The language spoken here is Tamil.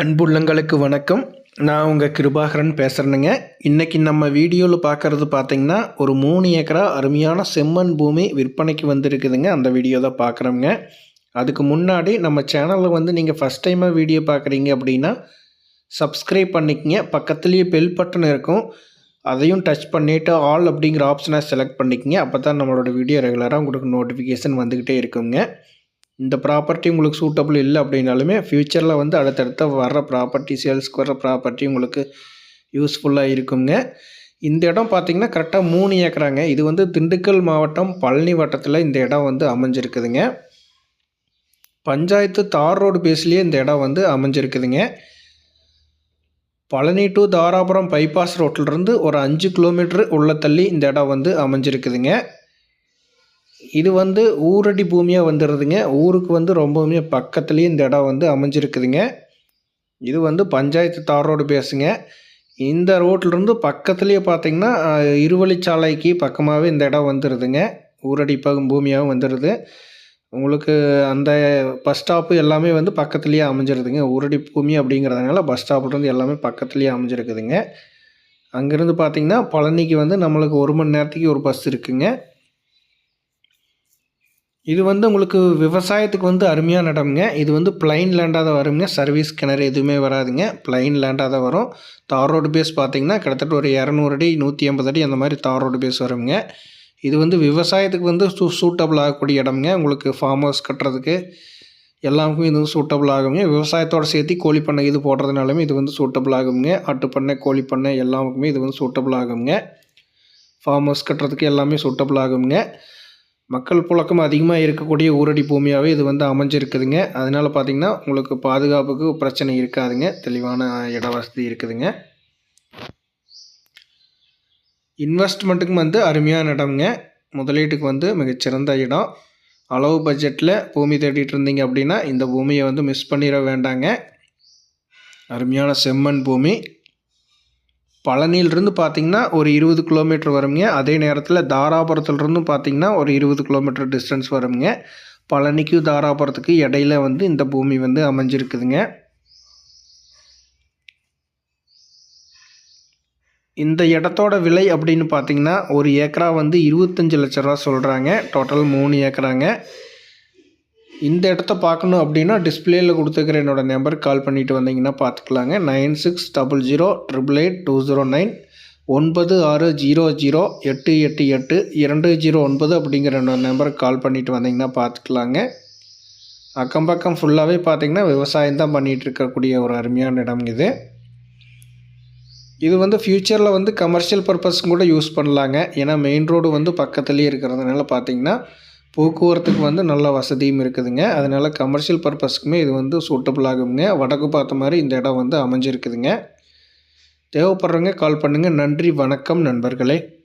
அன்புள்ளங்களுக்கு வணக்கம். நான் உங்கள் கிருபாகரன் பேசுகிறேனுங்க இன்றைக்கி நம்ம வீடியோவில் பார்க்குறது பார்த்திங்கன்னா ஒரு மூணு ஏக்கரா அருமையான செம்மண் பூமி விற்பனைக்கு வந்திருக்குதுங்க. அந்த வீடியோ தான் பார்க்குறோங்க அதுக்கு முன்னாடி நம்ம சேனலில் வந்து நீங்கள் ஃபஸ்ட் டைமாக வீடியோ பார்க்குறீங்க அப்படின்னா சப்ஸ்கிரைப் பண்ணிக்கங்க. பக்கத்துலேயே பெல் பட்டன் இருக்கும். அதையும் டச் பண்ணிவிட்டு ஆல் அப்படிங்கிற ஆப்ஷனை செலக்ட் பண்ணிக்கங்க. அப்போ தான் நம்மளோட வீடியோ ரெகுலராக உங்களுக்கு நோட்டிஃபிகேஷன் வந்துக்கிட்டே இருக்குங்க. இந்த ப்ராப்பர்ட்டி உங்களுக்கு சூட்டபிள் இல்லை அப்படின்னாலுமே ஃப்யூச்சரில் வந்து அடுத்தடுத்த வர்ற ப்ராப்பர்ட்டி சேல்ஸ்க்கு வர்ற ப்ராப்பர்ட்டி உங்களுக்கு யூஸ்ஃபுல்லாக இருக்குங்க. இந்த இடம் பார்த்திங்கன்னா கரெக்டாக மூணு ஏக்கராங்க. இது வந்து திண்டுக்கல் மாவட்டம் பழனி வட்டத்தில் இந்த இடம் வந்து அமைஞ்சிருக்குதுங்க. பஞ்சாயத்து தார் ரோடு பேஸ்லேயே இந்த இடம் வந்து அமைஞ்சிருக்குதுங்க. பழனி டு தாராபுரம் பைபாஸ் ரோட்டிலிருந்து ஒரு அஞ்சு கிலோமீட்டர் உள்ள தள்ளி இந்த இடம் வந்து அமைஞ்சிருக்குதுங்க. இது வந்து ஊரடி பூமியாக வந்துடுதுங்க ஊருக்கு வந்து ரொம்பவுமே பக்கத்துலேயே இந்த இடம் வந்து அமைஞ்சிருக்குதுங்க. இது வந்து பஞ்சாயத்து தார் ரோடு பேசுங்க. இந்த ரோட்லேருந்து பக்கத்துலேயே பார்த்தீங்கன்னா இருவழிச்சாலைக்கு பக்கமாகவே இந்த இடம் வந்துடுதுங்க ஊரடி பகும் பூமியாகவும் வந்துடுது உங்களுக்கு அந்த பஸ் ஸ்டாப்பு எல்லாமே வந்து பக்கத்துலேயே அமைஞ்சிருதுங்க. ஊரடி பூமி அப்படிங்கிறதுனால பஸ் ஸ்டாப்லேருந்து எல்லாமே பக்கத்துலேயே அமைஞ்சிருக்குதுங்க. அங்கேருந்து பார்த்திங்கன்னா பழனிக்கு வந்து நம்மளுக்கு ஒரு மணி நேரத்துக்கு ஒரு பஸ் இருக்குங்க. இது வந்து உங்களுக்கு விவசாயத்துக்கு வந்து அருமையான இடம்ங்க இது வந்து பிளைன் லேண்டாக தான் வருங்க. சர்வீஸ் கிணறு எதுவுமே வராதுங்க. பிளைன் லேண்டாக தான் வரும். தார் ரோடு பேஸ் பார்த்தீங்கன்னா கிட்டத்தட்ட ஒரு இரநூறு அடி நூற்றி ஐம்பது அடி அந்த மாதிரி தார் ரோடு பேஸ் வருங்க. இது வந்து விவசாயத்துக்கு வந்து சூ சூட்டபிள் ஆகக்கூடிய இடம்ங்க. உங்களுக்கு ஃபார்ம் ஹவுஸ் கட்டுறதுக்கு எல்லாருக்கும் இது வந்து சூட்டபிள் ஆகுங்க. விவசாயத்தோடு சேர்த்து கோழி பண்ணை இது போடுறதுனாலுமே இது வந்து சூட்டபிள் ஆகுங்க. ஆட்டு பண்ணை கோழி பண்ணை எல்லாருக்குமே இது வந்து சூட்டபிள் ஆகுங்க. ஃபார்ம் ஹவுஸ் கட்டுறதுக்கு எல்லாமே சூட்டபிள் ஆகுங்க. மக்கள் புழக்கம் அதிகமாக இருக்கக்கூடிய ஊரடி பூமியாகவே இது வந்து அமைஞ்சிருக்குதுங்க. அதனால் பார்த்திங்கன்னா உங்களுக்கு பாதுகாப்புக்கு பிரச்சனை இருக்காதுங்க. தெளிவான இட வசதி இருக்குதுங்க. இன்வெஸ்ட்மெண்ட்டுக்கும் வந்து அருமையான இடம்ங்க. முதலீட்டுக்கு வந்து மிகச்சிறந்த இடம். அளவு பட்ஜெட்டில் பூமி தேடிட்டு இருந்தீங்க அப்படின்னா இந்த பூமியை வந்து மிஸ் பண்ணிட வேண்டாங்க. அருமையான செம்மண் பூமி. பழனியிலிருந்து பார்த்தீங்கன்னா ஒரு இருபது கிலோமீட்டர் வருங்க. அதே நேரத்தில் தாராபுரத்துலேருந்து பார்த்தீங்கன்னா ஒரு இருபது கிலோமீட்டர் டிஸ்டன்ஸ் வருங்க. பழனிக்கும் தாராபுரத்துக்கு இடையில வந்து இந்த பூமி வந்து அமைஞ்சிருக்குதுங்க. இந்த இடத்தோட விலை அப்படின்னு பார்த்தீங்கன்னா ஒரு ஏக்கரா வந்து இருபத்தஞ்சி லட்ச ரூபா சொல்கிறாங்க டோட்டல் மூணு ஏக்கராங்க. இந்த இடத்த பார்க்கணும் அப்படின்னா டிஸ்பிளேயில் கொடுத்துருக்குற என்னோடய நம்பருக்கு கால் பண்ணிவிட்டு வந்தீங்கன்னா பார்த்துக்கலாங்க. Nine six double zero triple eight two zero nine ஒன்பது ஆறு ஜீரோ ஜீரோ எட்டு எட்டு எட்டு இரண்டு ஜீரோ ஒன்பது அப்படிங்கிற நம்பருக்கு கால் பண்ணிவிட்டு வந்தீங்கன்னா பார்த்துக்கலாங்க. அக்கம் பக்கம் ஃபுல்லாகவே பார்த்திங்கன்னா விவசாயம் தான் பண்ணிகிட்டு இருக்கக்கூடிய ஒரு அருமையான இடம் இது. இது வந்து ஃப்யூச்சரில் வந்து கமர்ஷியல் பர்பஸ்க்கும் கூட யூஸ் பண்ணலாங்க. ஏன்னா மெயின் ரோடு வந்து பக்கத்துலேயே இருக்கிறதுனால பார்த்திங்கன்னா போக்குவரத்துக்கு வந்து நல்ல வசதியும் இருக்குதுங்க. அதனால் கமர்ஷியல் பர்பஸ்க்குமே இது வந்து சூட்டபிள் ஆகுங்க. வடக்கு பார்த்த மாதிரி இந்த இடம் வந்து அமைஞ்சிருக்குதுங்க. தேவைப்படுறவங்க கால் பண்ணுங்கள் நன்றி வணக்கம் நண்பர்களே.